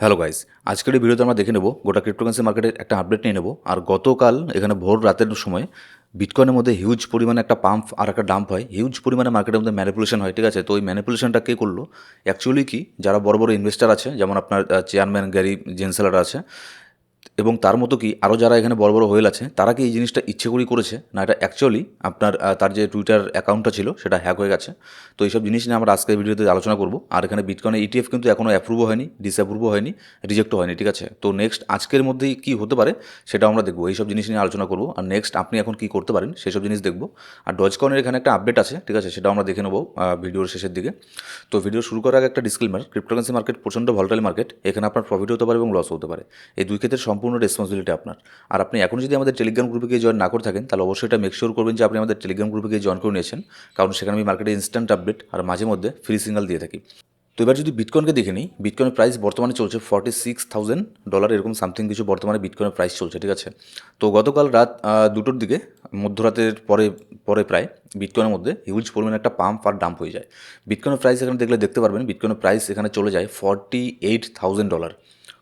Hello guys আজকের এই ভিডিওতে আমরা দেখে নেব গোটা ক্রিপ্টোকারেন্সি মার্কেটের একটা আপডেট নিয়ে নেব। আর গতকাল এখানে ভোর রাতের সময় বিটকয়েনের মধ্যে হিউজ পরিমাণে একটা পাম্প আর একটা ডাম্প হয়। হিউজ পরিমাণে মার্কেটের মধ্যে ম্যানিপুলেশন হয়, ঠিক আছে? তো ওই ম্যানিপুলেশনটা কে করল? অ্যাকচুয়ালি কি? যারা বড় বড় ইনভেস্টার আছে, যেমন আপনার চেয়ারম্যান গ্যারি জেনসেলার আছে এবং তার মতো কি আরও যারা এখানে বড় বড় হোয়েল আছে, তারা কি এই জিনিসটা ইচ্ছে করেই করেছে? না, এটা অ্যাকচুয়ালি আপনার তার যে টুইটার অ্যাকাউন্টটা ছিল, সেটা হ্যাক হয়ে গেছে। তো এইসব জিনিস নিয়ে আমরা আজকের ভিডিওতে আলোচনা করব। আর এখানে বিটকয়েনের ইটিএফ কিন্তু এখনও অ্যাপ্রুভও হয়নি ডিসঅ্যাপ্রুভও হয়নি রিজেক্টও হয়নি, ঠিক আছে? তো নেক্সট আজকের মধ্যেই কি হতে পারে, সেটা আমরা দেখব। এইসব জিনিস নিয়ে আলোচনা করব। আর নেক্সট আপনি এখন কি করতে পারেন, সেসব জিনিস দেখব। আর ডজকনের এখানে একটা আপডেট আছে, ঠিক আছে? সেটা আমরা দেখে নেব ভিডিওর শেষের দিকে। তো ভিডিও শুরু করার আগে একটা ডিসক্লেমার ক্রিপ্টোকারেন্সি মার্কেট প্রচণ্ড ভলটাইল মার্কেট এখানে আপনার প্রফিট হতে পারে এবং লস হতে পারে। এই দুই ক্ষেত্রে সম্পূর্ণ রেসপন্সিবিলিটি আপনার। আর আপনি এখন যদি আমাদের টেলিগ্রাম গ্রুপে গিয়ে জয়েন না করে থাকেন, তাহলে অবশ্যই এটা মেক শিওর করবেন যে আপনি আমাদের টেলিগ্রাম গ্রুপে গিয়ে জয়েন করে নিয়েছেন। কারণ সেখানে আমি মার্কেটে ইনস্ট্যান্ট আপডেট আর মাঝে মধ্যে ফ্রি সিগনাল দিয়ে থাকি। তো এবার যদি বিটকয়েনকে দেখে নিই বিটকয়েনের প্রাইস বর্তমানে চলছে ফর্টি সিক্স থাউজেন্ড ডলার এরকম সামথিং কিছু বর্তমানে বিটকয়েনের প্রাইস চলছে, ঠিক আছে? তো গতকাল রাত দুটোর দিকে, মধ্যরাতের পরে পরে প্রায় বিটকয়েনের মধ্যে হিউজ পরিমাণে একটা পাম্প আর ডাম্প হয়ে যায়। বিটকয়েনের প্রাইস এখানে দেখলে দেখতে পারবেন বিটকয়েনের প্রাইস এখানে চলে যায় forty eight thousand dollar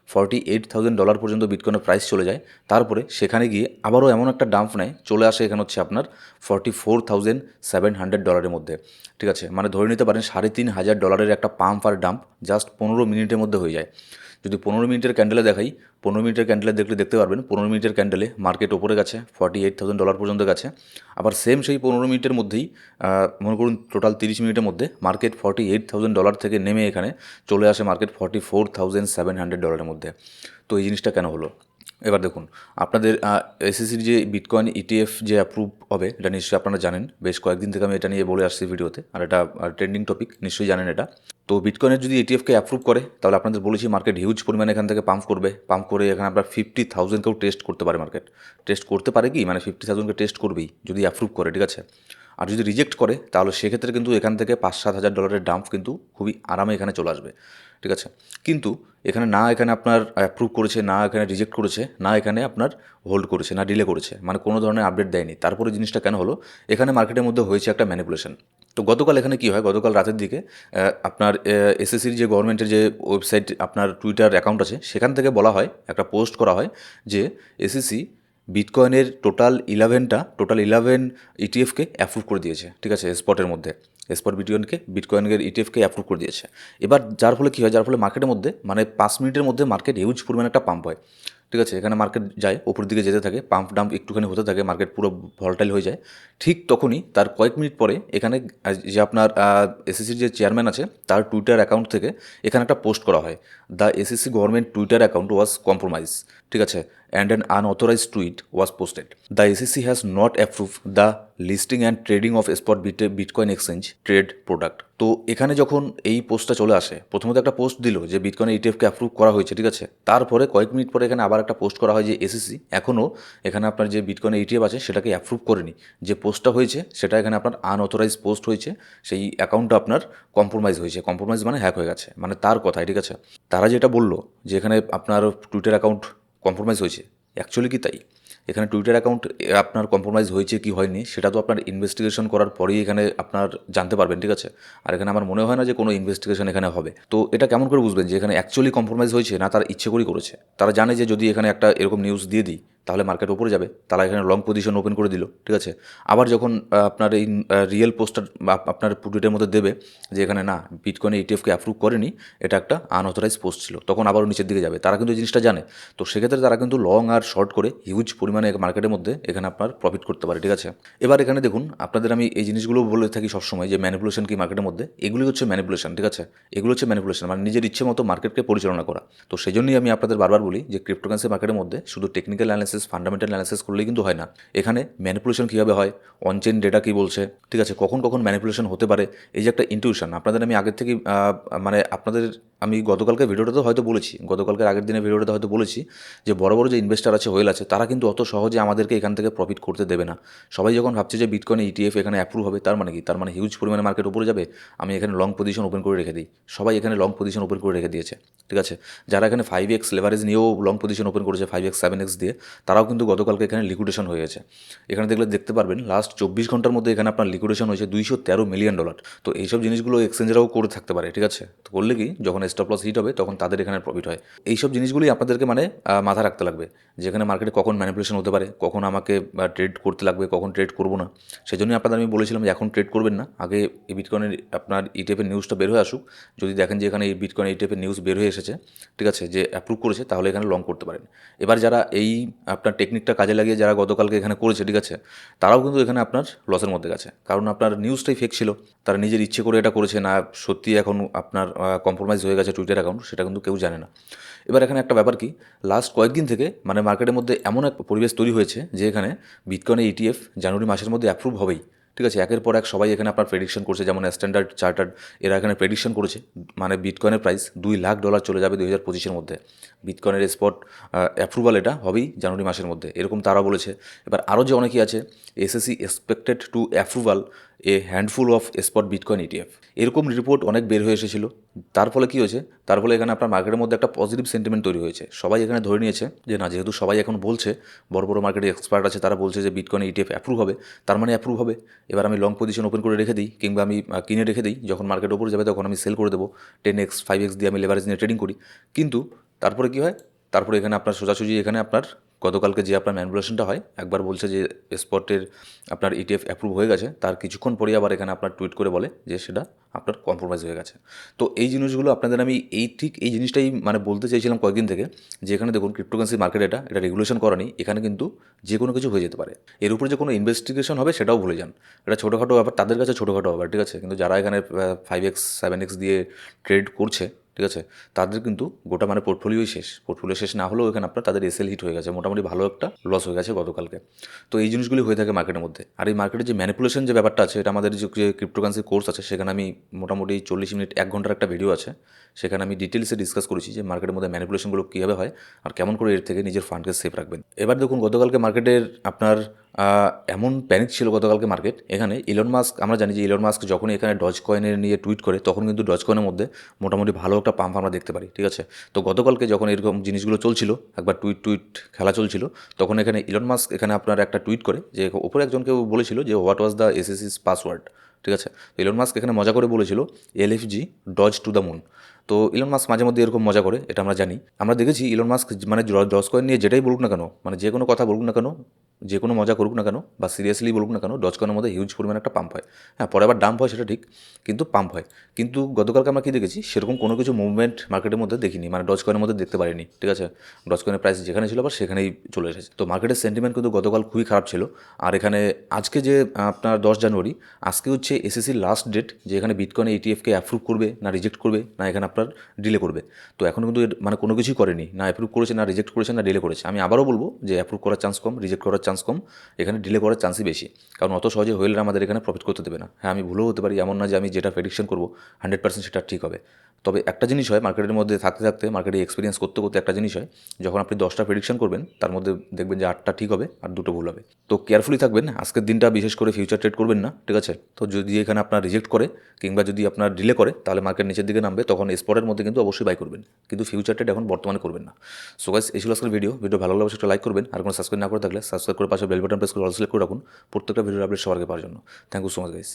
forty eight thousand dollar পর্যন্ত বিটকয়েনের প্রাইস চলে যায়। তারপরে সেখানে গিয়ে আবারও এমন একটা ডাম্প নেয়, চলে আসে এখানে হচ্ছে আপনার forty four thousand seven hundred ডলারের মধ্যে। ঠিক আছে? মানে ধরে নিতে পারেন সাড়ে তিন হাজার ডলারের একটা পাম্প আর ডাম্প জাস্ট পনেরো মিনিটের মধ্যে হয়ে যায়। যদি পনেরো মিনিটের ক্যান্ডেলে দেখাই, পনেরো মিনিটের ক্যান্ডেলে দেখলে দেখতে পারবেন, পনেরো মিনিটের ক্যান্ডেলে মার্কেট ওপরে গেছে ফর্টি এইট থাউজেন্ড ডলার পর্যন্ত গেছে। আবার সেম সেই পনেরো মিনিটের মধ্যেই মনে করুন টোটাল তিরিশ মিনিটের মধ্যে market forty eight thousand dollar থেকে নেমে এখানে চলে আসে market forty four thousand seven hundred ডলারের মধ্যে। তো এই জিনিসটা কেন হলো? এবার দেখুন, আপনাদের এসএসির যে বিটকয়েন ইটিএফ যে অ্যাপ্রুভ হবে, এটা নিশ্চয়ই আপনারা জানেন। বেশ কয়েকদিন থেকে আমি এটা নিয়ে বলে আসছি ভিডিওতে, আর এটা ট্রেন্ডিং টপিক নিশ্চয়ই জানেন এটা। তো বিটকয়েনের যদি এটিএফকে অ্যাপ্রুভ করে, তাহলে আপনাদের বলেছি মার্কেট হিউজ পরিমাণে এখান থেকে পাম্প করবে। পাম্প করে এখানে আপনার ফিফটি থাউজেন্ডকেও টেস্ট করতে পারে মার্কেট টেস্ট করতে পারে কি? মানে ফিফটি থাউজেন্ডকে টেস্ট করবেই, যদি অ্যাপ্রুভ করে, ঠিক আছে? আর যদি রিজেক্ট করে, তাহলে সেক্ষেত্রে কিন্তু এখান থেকে পাঁচ সাত হাজার ডলারের ডাম্প কিন্তু খুবই আরামে এখানে চলে আসবে। ঠিক আছে? কিন্তু এখানে না এখানে আপনার অ্যাপ্রুভ করেছে, না এখানে রিজেক্ট করেছে, না এখানে আপনার হোল্ড করেছে, না ডিলে করেছে মানে কোনো ধরনের আপডেট দেয়নি। তারপরে জিনিসটা কেন হলো? এখানে মার্কেটের মধ্যে হয়েছে একটা ম্যানিপুলেশন তো গতকাল এখানে কী হয়? গতকাল রাতের দিকে আপনার এসএসসির যে গভর্নমেন্টের যে ওয়েবসাইট আপনার টুইটার অ্যাকাউন্ট আছে, সেখান থেকে বলা হয়, একটা পোস্ট করা হয় যে এসএসসি বিটকয়েনের টোটাল ইলেভেনটা টোটাল ইলেভেন ইটিএফকে অ্যাপ্রুভ করে দিয়েছে, ঠিক আছে স্পটের মধ্যে। স্পট বিটকয়েনকে বিটকয়েনের ইটিএফকে অ্যাপ্রুভ করে দিয়েছে। এবার যার ফলে কী হয়, যার ফলে মার্কেটের মধ্যে মানে পাঁচ মিনিটের মধ্যে মার্কেট হিউজ পরিমাণে একটা পাম্প হয়, ঠিক আছে, এখানে মার্কেট যায় ওপরের দিকে যেতে থাকে পাম্প ডাম্প একটুখানি হতে থাকে মার্কেট পুরো ভলটাইল হয়ে যায়। ঠিক তখনই তার কয়েক মিনিট পরে এখানে যে আপনার এসএসসির যে চেয়ারম্যান আছে, তার টুইটার অ্যাকাউন্ট থেকে এখানে একটা পোস্ট করা হয়। The SSC government Twitter account was compromise ঠিক আছে। And an unauthorize tweet was posted the SSC has not approve the listing and trading of spot bitcoin exchange trade product তো এখানে যখন এই পোস্টটা চলে আসে, প্রথমত একটা পোস্ট দিল যে বিটকয়েন ইটিএফকে অ্যাপ্রুভ করা হয়েছে, ঠিক আছে? তারপরে কয়েক মিনিট পরে এখানে আবার একটা পোস্ট করা হয় যে এসএসসি এখনও এখানে আপনার যে বিটকয়েন ইটিএফ আছে, সেটাকে অ্যাপ্রুভ করেনি। যে পোস্টটা হয়েছে, সেটা এখানে আপনার আনঅথরাইজ পোস্ট হয়েছে। সেই অ্যাকাউন্টটা আপনার কম্প্রোমাইজ হয়েছে। কম্প্রোমাইজ মানে হ্যাক হয়ে গেছে। মানে তার কথাই, ঠিক আছে? তারা যেটা বলল যে এখানে আপনার টুইটার অ্যাকাউন্ট কম্প্রোমাইজ হয়েছে। অ্যাকচুয়ালি কি তাই? এখানে টুইটার অ্যাকাউন্ট আপনার কম্প্রোমাইজ হয়েছে কি হয়নি, সেটা তো আপনার ইনভেস্টিগেশন করার পরেই এখানে আপনার জানতে পারবেন, ঠিক আছে? আর এখানে আমার মনে হয় না যে কোনো ইনভেস্টিগেশন এখানে হবে। তো এটা কেমন করে বুঝবেন যে এখানে অ্যাকচুয়ালি কম্প্রোমাইজ হয়েছে না তারা ইচ্ছে করেই করেছে? তারা জানে যে যদি এখানে একটা এরকম নিউজ দিয়ে দিই তাহলে মার্কেট উপরে যাবে। তারা এখানে লং পজিশন ওপেন করে দিল, ঠিক আছে? আবার যখন আপনার এই রিয়েল পোস্টার আপনার টুইটের মধ্যে দেবে যে এখানে না বিটকয়েনে ইটিএফকে অ্যাপ্রুভ করেনি, এটা একটা আনঅথরাইজ পোস্ট ছিল, তখন আবারও নিচের দিকে যাবে। তারা কিন্তু এই জিনিসটা জানে। তো সেক্ষেত্রে তারা কিন্তু লং আর শর্ট করে হিউজ পরিমাণে মার্কেটের মধ্যে এখানে আপনার প্রফিট করতে পারে, ঠিক আছে? এবার এখানে দেখুন, আপনাদের আমি এই জিনিসগুলো বলে থাকি সবসময় যে ম্যানিপুলেশন কি মার্কেটের মধ্যে? এগুলি হচ্ছে ম্যানিপুলেশন ঠিক আছে? এগুলো হচ্ছে ম্যানিপুলেশন মানে নিজের ইচ্ছে মতো মার্কেটকে পরিচালনা করা। তো সেই জন্যই আমি আপনাদের বারবার বলি যে ক্রিপ্টোকারেন্সি মার্কেটের মধ্যে শুধু টেকনিক্যাল অ্যানালিসিস ফান্ডামেন্টাল অ্যানালিসিস করলেই কিন্তু হয় না। এখানে ম্যানিপুলেশন কীভাবে হয়? অনচেন ডেটা কী বলছে? ঠিক আছে, কখন কখন ম্যানিপুলেশন হতে পারে? এই যে একটা ইনটিউশন আপনাদের আমি আগের থেকে মানে আপনাদের আমি গতকালকে ভিডিওটাতে হয়তো বলেছি, গতকালকের আগের দিনের ভিডিওটাতে হয়তো বলেছি যে বড় বড় যে ইনভেস্টার আছে হোয়েল আছে, তারা কিন্তু অত সহজে আমাদেরকে এখান থেকে প্রফিট করতে দেবে না। সবাই যখন ভাবছে যে বিটকয়েন ইটিএফ এখানে অ্যাপ্রুভ হবে, তার মানে কি? তার মানে হিউজ পরিমাণে মার্কেট উপরে যাবে, আমি এখানে লং পজিশন ওপেন করে রেখে দিই। সবাই এখানে লং পজিশন ওপেন করে রেখে দিয়েছে, ঠিক আছে? যারা এখানে ফাইভ এক্স লেভারেজ নিয়েও লং পজিশন ওপেন করেছে ফাইভ এক্স সেভেন এক্স দিয়ে তারাও কিন্তু গতকালকে এখানে লিকুইডেশন হয়েছে এখানে দেখলে দেখতে পারবেন লাস্ট চব্বিশ ঘণ্টার মধ্যে এখানে আপনার লিকুইডেশন হয়েছে দুইশো তেরো মিলিয়ন ডলার তো এইসব জিনিসগুলো এক্সচেঞ্জেরাও করে থাকতে পারে, ঠিক আছে? তো করলে কি, যখন স্টপ লস হিট হবে, তখন তাদের এখানে প্রফিট হয়। এইসব জিনিসগুলি আপনাদেরকে মানে মাথা রাখতে লাগবে। যেখানে মার্কেটে কখন ম্যানিপুলেশন হতে পারে, কখন আমাকে ট্রেড করতে লাগবে, কখন ট্রেড করব না। সেই জন্যই আপনাদের আমি বলেছিলাম যে এখন ট্রেড করবেন না। আগে এই বিটকয়েনের আপনার E ইটিএফের নিউজটা বের হয়ে আসুক। যদি দেখেন যে এখানে এই বিটকয়েন ইটিএফের নিউজ বের হয়ে এসেছে, ঠিক আছে, যে অ্যাপ্রুভ করেছে, তাহলে এখানে লং করতে পারেন। এবার যারা এই আপনার টেকনিকটা কাজে লাগিয়ে যারা গতকালকে এখানে করেছে, ঠিক আছে? তারাও কিন্তু এখানে আপনার লসের মধ্যে গেছে। কারণ আপনার নিউজটাই ফেক ছিল। তারা নিজের ইচ্ছে করে এটা করেছে না, সত্যি এখন আপনার কম্প্রোমাইজ হয়ে গেছে টুইটার অ্যাকাউন্ট সেটা কিন্তু কেউ জানে না। এবার এখানে একটা ব্যাপার কি? লাস্ট কয়েকদিন থেকে মানে মার্কেটের মধ্যে এমন এক পরিবেশ তৈরি হয়েছে যে এখানে বিটকয়েনের ইটিএফ জানুয়ারি মাসের মধ্যে অ্যাপ্রুভ হবেই। ঠিক আছে, একের পর এক সবাই এখানে আপনার প্রেডিকশন করছে, যেমন স্ট্যান্ডার্ড চার্টার্ড এরা এখানে প্রেডিকশন করেছে মানে বিটকয়েনের প্রাইস দুই লাখ ডলার চলে যাবে দুই হাজার পঁচিশের মধ্যে। বিটকয়েনের স্পট অ্যাপ্রুভাল এটা হবেই জানুয়ারি মাসের মধ্যে, এরকম তারা বলেছে। এবার আরও যে অনেকেই আছে SSC expected to approval a handful of spot bitcoin ETF এরকম রিপোর্ট অনেক বের হয়ে এসেছিল। তার ফলে কী হয়েছে? তার ফলে এখানে আপনার মার্কেটের মধ্যে একটা পজিটিভ সেন্টিমেন্ট তৈরি হয়েছে। সবাই এখানে ধরে নিয়েছে যে, না, যেহেতু সবাই এখন বলছে, বড় বড় মার্কেটে এক্সপার্ট আছে, তারা বলছে যে বিটকয়েন ইটিএফ অ্যাপ্রুভ হবে, তার মানে অ্যাপ্রুভ হবে। এবার আমি লং পজিশন ওপেন করে রেখে দিই, কিংবা আমি কিনে রেখে দিই, যখন মার্কেট ওপরে যাবে তখন আমি সেল করে দেবো। টেন এক্স ফাইভ এক্স দিয়ে আমি লেভারেজ নিয়ে ট্রেডিং করি। কিন্তু তারপরে কী হয়? তারপরে এখানে আপনার সোজাসুজি এখানে আপনার গতকালকে যে আপনার ম্যানিপুলেশনটা হয়, একবার বলছে যে স্পটের আপনার E ইটিএফ অ্যাপ্রুভ হয়ে গেছে, তার কিছুক্ষণ পরে আবার এখানে আপনার টুইট করে বলে যে সেটা আপনার কম্প্রোমাইজ হয়ে গেছে। তো এই জিনিসগুলো আপনাদের আমি এই ঠিক এই জিনিসটাই মানে বলতে চাইছিলাম কয়েকদিন থেকে, যে এখানে দেখুন ক্রিপ্টোকারেন্সি মার্কেট এটা এটা রেগুলেশন করা নেই, এখানে কিন্তু যে কোনো কিছু হয়ে যেতে পারে। এর উপরে যে কোনো ইনভেস্টিগেশন হবে সেটাও ভুলে যান। এটা ছোটোখাটো ব্যাপার, তাদের কাছে ছোটোখাটো ব্যাপার, ঠিক আছে? কিন্তু যারা এখানে ফাইভ এক্স সেভেন এক্স দিয়ে ট্রেড করছে ঠিক আছে? তাদের কিন্তু গোটা মানে পোর্টফোলিওই শেষ। পোর্টফোলিও শেষ না হলেও এখানে আপনার তাদের এসএল হিট হয়ে গেছে। মোটামুটি ভালো একটা লস হয়ে গেছে গতকালকে। তো এই জিনিসগুলি হয়ে থাকে মার্কেটের মধ্যে। আর এই মার্কেটের যে ম্যানিপুলেশন যে ব্যাপারটা আছে, এটা আমাদের যে ক্রিপ্টোকারেন্সি কোর্স আছে, সেখানে আমি মোটামুটি চল্লিশ মিনিট, এক ঘণ্টার একটা ভিডিও আছে। সেখানে আমি ডিটেলসে ডিসকাস করেছি যে মার্কেটের মধ্যে ম্যানিপুলেশনগুলো কীভাবে হয় আর কেমন করে এর থেকে নিজের ফান্ডকে সেফ রাখবেন। এবার দেখুন, গতকালকে মার্কেটের আপনার এমন প্যানিক ছিল গতকালকে মার্কেট এখানে ইলন মাস্ক আমরা জানি যে ইলন মাস্ক যখনই এখানে ডজ কয়েনের নিয়ে টুইট করে, তখন কিন্তু ডজ কয়েনের মধ্যে মোটামুটি ভালো একটা পাম্প আমরা দেখতে পারি, ঠিক আছে? তো গতকালকে যখন এরকম জিনিসগুলো চলছিল, একবার টুইট টুইট খেলা চলছিল, তখন এখানে ইলন মাস্ক এখানে আপনার একটা টুইট করে যে, ওপরে একজনকে বলেছিল যে হোয়াট ওয়াজ দ্য এসএসিস পাসওয়ার্ড ঠিক আছে? তো ইলন মাস্ক এখানে মজা করে বলেছিল LFG doge to the moon তো ইলন মাস্ক মাঝে মধ্যে এরকম মজা করে, এটা আমরা জানি। আমরা দেখেছি ইলন মাস্ক মানে ডজ কয়েন নিয়ে যেটাই বলুক না কেন মানে যে কোনো কথা বলুক না কেন যে কোনো মজা করুক না কেন বা সিরিয়াসলি বলুক না কেন ডজ কয়েনের মধ্যে হিউজ পরিমাণে একটা পাম্প হয়। হ্যাঁ পরে আবার ডাম্প হয় সেটা ঠিক, কিন্তু পাম্প হয়। কিন্তু গতকালকে আমরা কি দেখেছি? সেরকম কোনো কিছু মুভমেন্ট মার্কেটের মধ্যে দেখিনি মানে ডজ কয়েনের মধ্যে দেখতে পারিনি, ঠিক আছে? ডজ কয়েনের প্রাইস যেখানে ছিল আবার সেখানেই চলে এসেছে। তো মার্কেটের সেন্টিমেন্ট কিন্তু গতকাল খুবই খারাপ ছিল। আর এখানে আজকে যে আপনার দশ জানুয়ারি, আজকে হচ্ছে এসএসসির লাস্ট ডেট যে এখানে বিটকয়েন এটিএফকে অ্যাপ্রুভ করবে না রিজেক্ট করবে, না এখানে আপনার ডিলে করবে। তো এখন কিন্তু মানে কোনো কিছুই করেনি, না অ্যাপ্রুভ করেছে, না রিজেক্ট করেছে, না ডিলে করেছে। আমি আবারও বলব যে অ্যাপ্রুভ করার চান্স কম রিজেক্ট করার চান্স কম, এখানে ডিলে করার চান্সই বেশি। কারণ অত সহজে হোয়েলরা আমাদের এখানে প্রফিট করতে দেবে না। হ্যাঁ আমি ভুলও হতে পারি, এমন না যে আমি যেটা প্রেডিকশন করব হান্ড্রেড পার্সেন্ট সেটা ঠিক হবে। তবে একটা জিনিস হয় মার্কেটের মধ্যে থাকতে থাকতে মার্কেটে এক্সপিরিয়েন্স করতে করতে একটা জিনিস হয়, যখন আপনি দশটা প্রেডিকশন করবেন, তার মধ্যে দেখবেন যে আটটা ঠিক হবে আর দুটো ভুল হবে। তো কেয়ারফুলি থাকবেন, আজকের দিনটা বিশেষ করে ফিউচার ট্রেড করবেন না, ঠিক আছে? তো যদি এখানে আপনার রিজেক্ট করে, কিংবা যদি আপনার ডিলে করে, তাহলে মার্কেট নিচের দিকে নামবে, তখন স্পটের মধ্যে কিন্তু অবশ্যই বাই করবেন। কিন্তু ফিউচার ট্রেড এখন বর্তমানে করবেন না। সো গাইস এই ছিল আজকের ভিডিও ভিডিও ভালো লাগলে অবশ্যই একটা লাইক করবেন, আর কোনো সাবস্ক্রাইব না করে থাকলে সাবস্ক্রাইব করে পাশে বেল বাটন প্রেস করে অল সিলেক্ট করে রাখুন। প্রত্যেকটা ভিডিও আপডেট সবার আগে পাওয়ার জন্য। Thank you so much guys